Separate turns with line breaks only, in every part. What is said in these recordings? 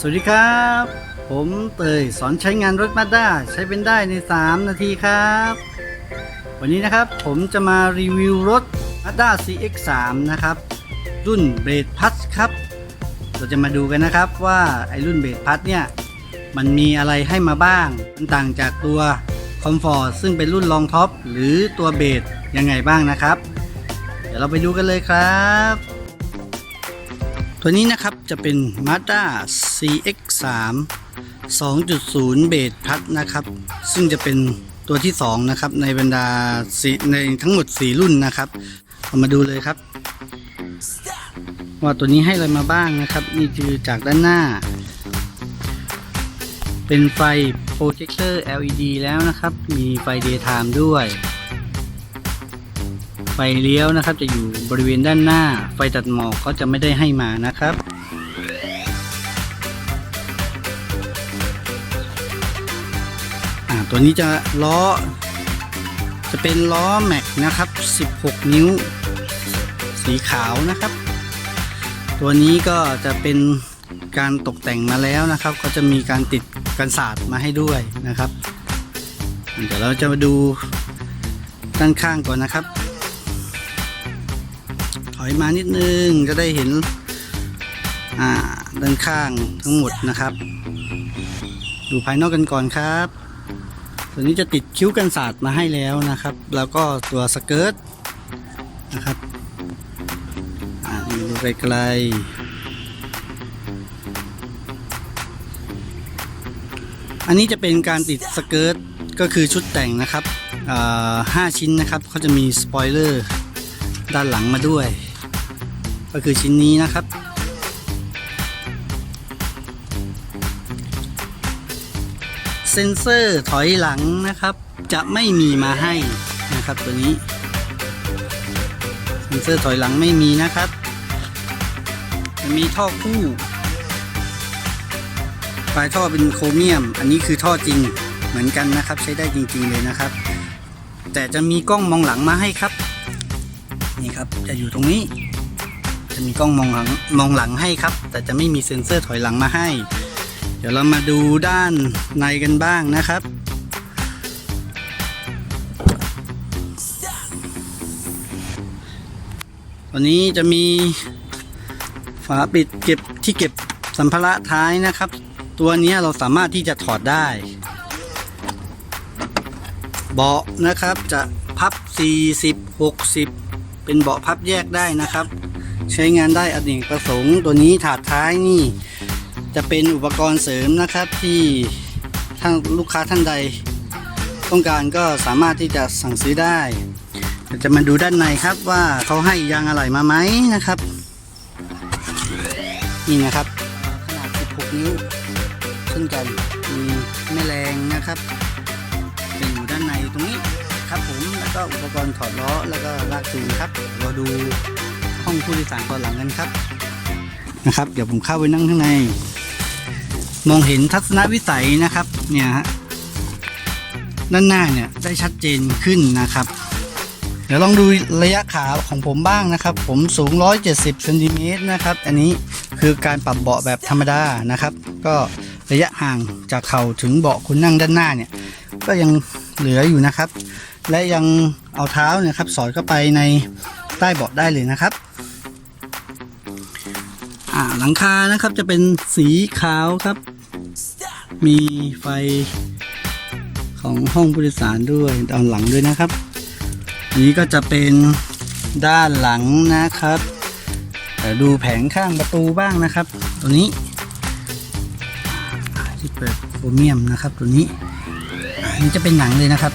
สวัสดีครับ ผมเตยสอนใช้งานรถมาด้าใช้เป็นได้ใน 3 นาทีครับ วันนี้นะครับผมจะมารีวิวรถ Mazda CX3 นะครับ รุ่นเบรดพั s ครับ เราจะมาดูกันนะครับว่าไอรุ่นเบรดพั s เนี่ย มันมีอะไรให้มาบ้าง มันต่างจากตัวคอมฟอร์ซึ่งเป็นรุ่นรองท็อปหรือตัวเบสยังไงบ้างนะครับ เดี๋ยวเราไปดูกันเลยครับ ตัวนี้นะครับจะเป็น Mazda CX3 2.0 เบสพัดนะครับ ซึ่งจะเป็นตัวที่ 2 นะครับ ในบรรดาสี่ในทั้งหมด 4 รุ่นนะครับ เรามาดูเลยครับ ว่าตัวนี้ให้อะไรมาบ้างนะครับ นี่คือจากด้านหน้า เป็นไฟโปรเจคเตอร์ LED แล้วนะครับ มีไฟ daytime ด้วย ไฟเลี้ยวนะครับจะอยู่บริเวณด้านหน้า ไฟตัดหมอกก็จะไม่ได้ให้มานะครับ ตัวนี้จะล้อ จะเป็นล้อแม็กนะครับ 16 นิ้ว สีขาวนะครับ ตัวนี้ก็จะเป็นการตกแต่งมาแล้วนะครับ ก็จะมีการติดกันศาสตร์มาให้ด้วยนะครับ เดี๋ยวเราจะมาดูด้านข้างก่อนนะครับ ถอยมานิดนึงจะได้เห็นด้านข้างทั้งหมดนะครับ ดูภายนอกกันก่อนครับ ตัวนี้จะติดคิ้วกันศาสตร์มาให้แล้วนะครับ แล้วก็ตัวสเกิร์ตนะครับดูไกลๆอันนี้จะเป็นการติดสเกิร์ตก็คือชุดแต่งนะครับห้าชิ้นนะครับเขาจะมีสปอยเลอร์ด้านหลังมาด้วย ก็คือชิ้นนี้นะครับ เซ็นเซอร์ถอยหลังนะครับ จะไม่มีมาให้นะครับตัวนี้ เซ็นเซอร์ถอยหลังไม่มีนะครับจะมีท่อคู่ปลายท่อเป็นโครเมียม อันนี้คือท่อจริงเหมือนกันนะครับ ใช้ได้จริงๆเลยนะครับ แต่จะมีกล้องมองหลังมาให้ครับ นี่ครับจะอยู่ตรงนี้ จะมีกล้องมองหลังมองหลังให้ครับ แต่จะไม่มีเซ็นเซอร์ถอยหลังมาให้ ดี๋ยวเรามาดูด้านในกันบ้างนะครับตัวนี้จะมีฝาปิดเก็บที่เก็บสัมภาระท้ายนะครับ ตัวนี้เราสามารถที่จะถอดได้ เบาะนะครับจะพับ 40 60 เป็นเบาะพับแยกได้นะครับ ใช้งานได้อเนกประสงค์ตัวนี้ถาดท้ายนี่ จะเป็นอุปกรณ์เสริมนะครับที่ท่านลูกค้าท่านใด ต้องการก็สามารถที่จะสั่งซื้อได้จะมาดูด้านในครับว่าเขาให้ยางอะไหล่มาไหมนะครับนี่นะครับขนาด 16 นิ้วเช่นกันมีแม่แรงนะครับเป็นอยู่ด้านในตรงนี้ครับผมแล้วก็อุปกรณ์ถอดล้อแล้วก็ลากจูงครับเราดูห้องผู้โดยสารตอนหลังกันครับนะครับ เดี๋ยวผมเข้าไปนั่งข้างใน มองเห็นทัศนวิสัยนะครับเนี่ยฮะด้านหน้าเนี่ยได้ชัดเจนขึ้นนะครับ เดี๋ยวลองดูระยะขาของผมบ้างนะครับ ผมสูง 170เซนติเมตรนะครับ อันนี้คือการปรับเบาะแบบธรรมดานะครับ ก็ระยะห่างจากเข่าถึงเบาะคุณนั่งด้านหน้าเนี่ย ก็ยังเหลืออยู่นะครับ และยังเอาเท้าเนี่ยครับสอดเข้าไปในใต้เบาะได้เลยนะครับหลังคานะครับจะเป็นสีขาวครับ มีไฟของห้องผู้โดยสารด้วยด้านหลังด้วยนะครับ นี้ก็จะเป็นด้านหลังนะครับแต่ดูแผงข้างประตูบ้างนะครับ ตัวนี้ ที่เปิดโครเมียมนะครับ ตัวนี้อันนี้จะเป็นหนังเลยนะครับ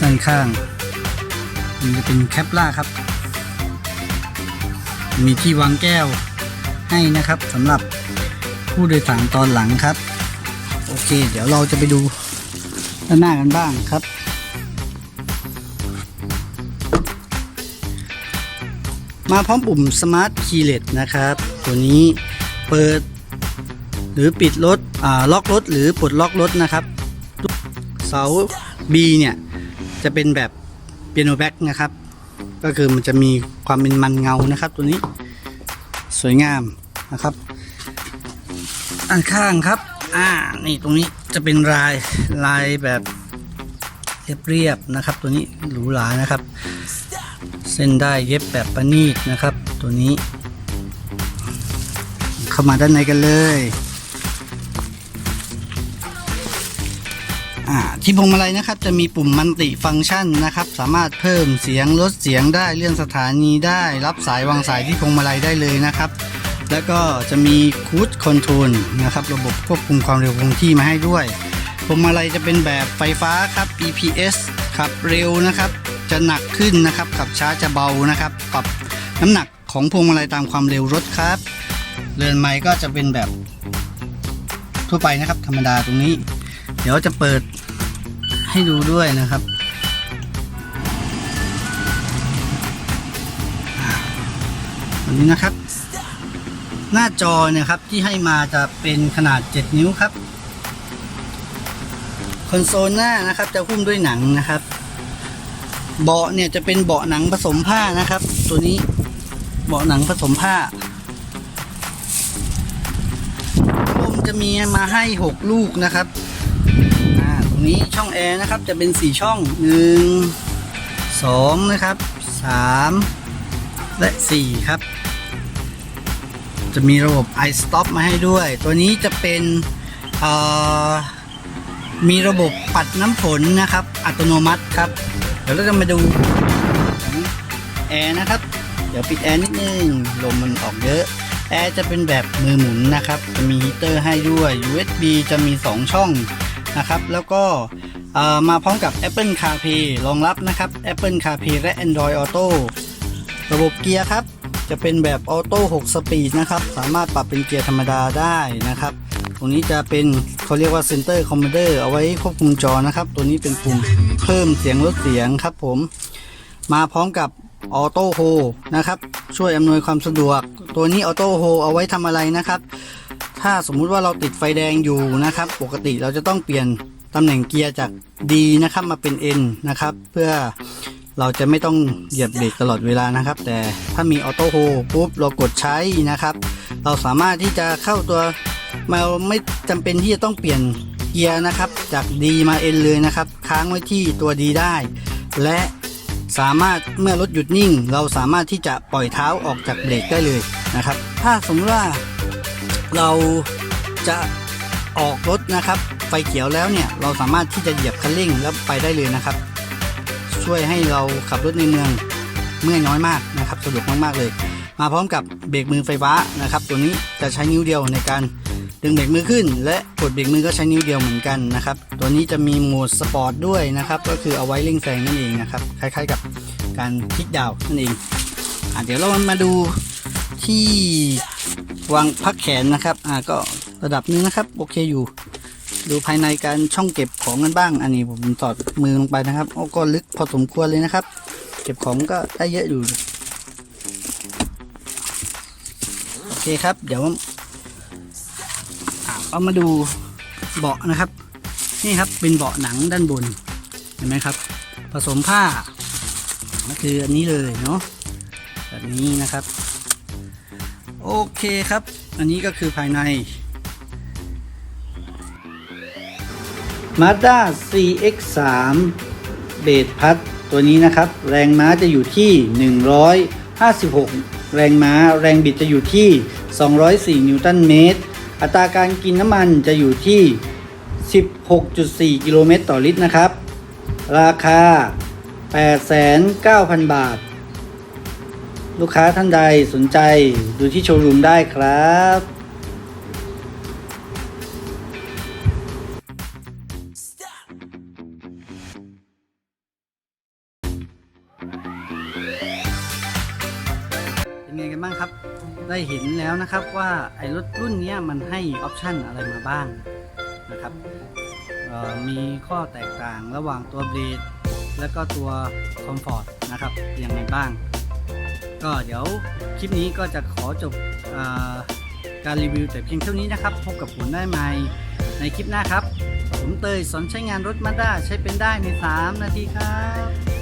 ด้านข้างมันจะเป็นแคปล่าครับ มีที่วางแก้วให้นะครับสำหรับ ผู้โดยสารตอนหลังครับ โอเค เดี๋ยวเราจะไปดูด้านหน้ากันบ้างครับ มาพร้อมปุ่ม Smart Keyless นะครับ ตัวนี้เปิด หรือปิดรถล็อกรถหรือปลดล็อกรถนะครับเสา B เนี่ยจะเป็นแบบเปียโนแบ็กนะครับ ก็คือมันจะมีความเป็นมันเงานะครับ ตัวนี้สวยงามนะครับ ด้านข้างครับ อ่า นี่ตรงนี้จะเป็นลายลายแบบเรียบๆนะครับ ตัวนี้หรูหรานะครับ เส้นได้เย็บแบบประณีตนะครับ ตัวนี้ เข้ามาด้านในกันเลยอ่าที่พวงมาลัยนะครับจะมีปุ่มมันติฟังก์ชันนะครับ สามารถเพิ่มเสียงลดเสียงได้เลื่อนสถานีได้ รับสายวางสายที่พวงมาลัยได้เลยนะครับ แล้วก็จะมีคูดคอนโทรลนะครับระบบควบคุมความเร็วคงที่มาให้ด้วยพวงมาลัยจะเป็นแบบไฟฟ้าครับ EPS ขับเร็วนะครับ จะหนักขึ้นนะครับ ขับช้าจะเบานะครับ ปรับน้ำหนักของพวงมาลัยตามความเร็วรถครับเรือนไม้ก็จะเป็นแบบทั่วไปนะครับ ธรรมดาตรงนี้ เดี๋ยวจะเปิดให้ดูด้วยนะครับอันนี้นะครับ หน้าจอเนี่ยครับที่ให้มาจะเป็นขนาด 7 นิ้วครับ คอนโซลหน้านะครับจะหุ้มด้วยหนังนะครับ เบาะเนี่ยจะเป็นเบาะหนังผสมผ้านะครับ ตัวนี้เบาะหนังผสมผ้าลมจะมีมาให้ 6 ลูกนะครับตรงนี้ช่องแอร์นะครับจะเป็น 4 ช่อง 1 2 นะครับ 3 และ 4 ครับ จะมีระบบ iStop มาให้ด้วย ตัวนี้จะเป็นมีระบบปัดน้ำฝนนะครับ อัตโนมัติครับ เดี๋ยวเราจะมาดูของแอร์นะครับ เดี๋ยวปิดแอร์นิดนึงลมมันออกเยอะ แอร์จะเป็นแบบมือหมุนนะครับ จะมีฮีเตอร์ให้ด้วย USB จะมี 2 ช่องนะครับ แล้วก็มาพร้อมกับ Apple CarPlay รองรับนะครับ Apple CarPlay และ Android Auto ระบบเกียร์ครับ จะเป็นแบบออโต้6สปีดนะครับ สามารถปรับเป็นเกียร์ธรรมดาได้นะครับ ตรงนี้จะเป็นเขาเรียกว่า Center Commander เอาไว้ควบคุมจอนะครับ ตัวนี้เป็นปุ่มเพิ่มเสียงลดเสียงครับผม มาพร้อมกับออโต้โฮนะครับ ช่วยอำนวยความสะดวก ตัวนี้ออโต้โฮเอาไว้ทำอะไรนะครับ ถ้าสมมุติว่าเราติดไฟแดงอยู่นะครับ ปกติเราจะต้องเปลี่ยนตำแหน่งเกียร์จาก D นะครับมาเป็น N นะครับ เพื่อ เราจะไม่ต้องเหยียบเบรกตลอดเวลานะครับ แต่ถ้ามีออโต้โฮปุ๊บเรากดใช้นะครับ เราสามารถที่จะเข้าตัวเราไม่จำเป็นที่จะต้องเปลี่ยนเกียร์นะครับ จาก D มา N เลยนะครับ ค้างไว้ที่ตัว D ได้ และสามารถเมื่อรถหยุดนิ่ง เราสามารถที่จะปล่อยเท้าออกจากเบรกได้เลยนะครับ ถ้าสมมติว่าเราจะออกรถนะครับ ไฟเขียวแล้วเนี่ยเราสามารถที่จะเหยียบคันเร่งแล้วไปได้เลยนะครับ ช่วยให้เราขับรถในเมืองเมื่อยน้อยมากนะครับสะดวกมากๆเลย มาพร้อมกับเบรกมือไฟฟ้านะครับ ตัวนี้จะใช้นิ้วเดียวในการดึงเบรกมือขึ้น และกดเบรกมือก็ใช้นิ้วเดียวเหมือนกันนะครับตัวนี้จะมีโหมดสปอร์ตด้วยนะครับก็คือเอาไว้เร่งแซงนั่นเองนะครับคล้ายๆกับการคลิกดาวน์นั่นเองอเดี๋ยวเรามาดูที่วางพักแขนนะครับอ่าก็ระดับนึงนะครับโอเคอยู่ ดูภายในการช่องเก็บของกันบ้าง อันนี้ผมสอดมือลงไปนะครับโอ้ก็ลึกพอสมควรเลยนะครับ เก็บของก็ได้เยอะอยู่ โอเคครับ เดี๋ยวเอามาดูเบาะนะครับ นี่ครับเป็นเบาะหนังด้านบน เห็นไหมครับ ผสมผ้าก็คืออันนี้เลยเนาะแบบนี้นะครับ โอเคครับ อันนี้ก็คือภายใน Mazda CX3 เบสพัดตัวนี้นะครับ แรงม้าจะอยู่ที่ 156 แรงม้า แรงบิดจะอยู่ที่ 204 นิวตันเมตร อัตราการกินน้ำมันจะอยู่ที่ 16.4 กิโลเมตรต่อลิตรนะครับ ราคา 89,000 บาท ลูกค้าท่านใดสนใจดูที่โชว์รูมได้ครับ บ้างครับ ได้เห็นแล้วนะครับว่าไอ้รถรุ่นนี้มันให้ออปชันอะไรมาบ้างนะครับมีข้อแตกต่างระหว่างตัวเบรดและก็ตัวคอมฟอร์ตนะครับยังไงบ้าง ก็เดี๋ยวคลิปนี้ก็จะขอจบอ่อการรีวิวแต่เพียงเท่านี้นะครับ พบกับผมได้ใหม่ในคลิปหน้าครับ ผมเตยสอนใช้งานรถมาด้าใช้เป็นได้ใน 3 นาทีครับ